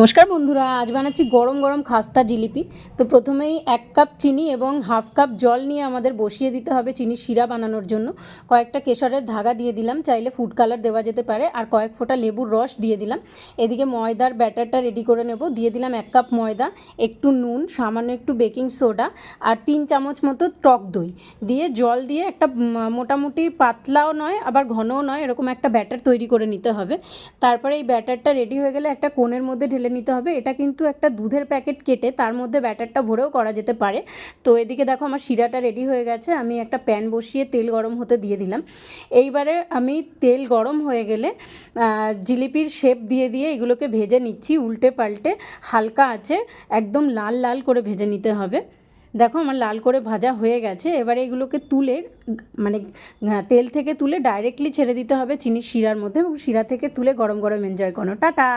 নমস্কার বন্ধুরা, আজ বানাচ্ছি গরম গরম খাস্তা জিলিপি। তো প্রথমেই এক কাপ চিনি এবং হাফ কাপ জল নিয়ে আমাদের বসিয়ে দিতে হবে চিনির শিরা বানানোর জন্য। কয়েকটা কেশরের ধাগা দিয়ে দিলাম, চাইলে ফুড কালার দেওয়া যেতে পারে। আর কয়েক ফোঁটা লেবুর রস দিয়ে দিলাম। এদিকে ময়দার ব্যাটারটা রেডি করে নেব। দিয়ে দিলাম এক কাপ ময়দা, একটু নুন, সামান্য একটু বেকিং সোডা আর তিন চামচ মতো টক দই। দিয়ে জল দিয়ে একটা মোটামুটি পাতলাও নয়, আবার ঘনও নয়, এরকম একটা ব্যাটার তৈরি করে নিতে হবে। তারপরে এই ব্যাটারটা রেডি হয়ে গেলে একটা কোণের মধ্যে ঢেলে নিতে হবে। এটা কিন্তু একটা দুধের প্যাকেট কেটে তার মধ্যে ব্যাটারটা ভরেও করা যেতে পারে। তো এদিকে দেখো আমার শিরাটা রেডি হয়ে গেছে। আমি একটা প্যান বসিয়ে তেল গরম হতে দিয়ে দিলাম। এইবারে আমি তেল গরম হয়ে গেলে জিলিপির শেপ দিয়ে দিয়ে এগুলোকে ভেজে নিচ্ছি। উল্টে পাল্টে হালকা আছে, একদম লাল লাল করে ভেজে নিতে হবে। দেখো আমার লাল করে ভাজা হয়ে গেছে। এবারে এগুলোকে তুলে মানে তেল থেকে তুলে ডাইরেক্টলি ছেড়ে দিতে হবে চিনির শিরার মধ্যে এবং শিরা থেকে তুলে গরম গরম এনজয় করো। টাটা!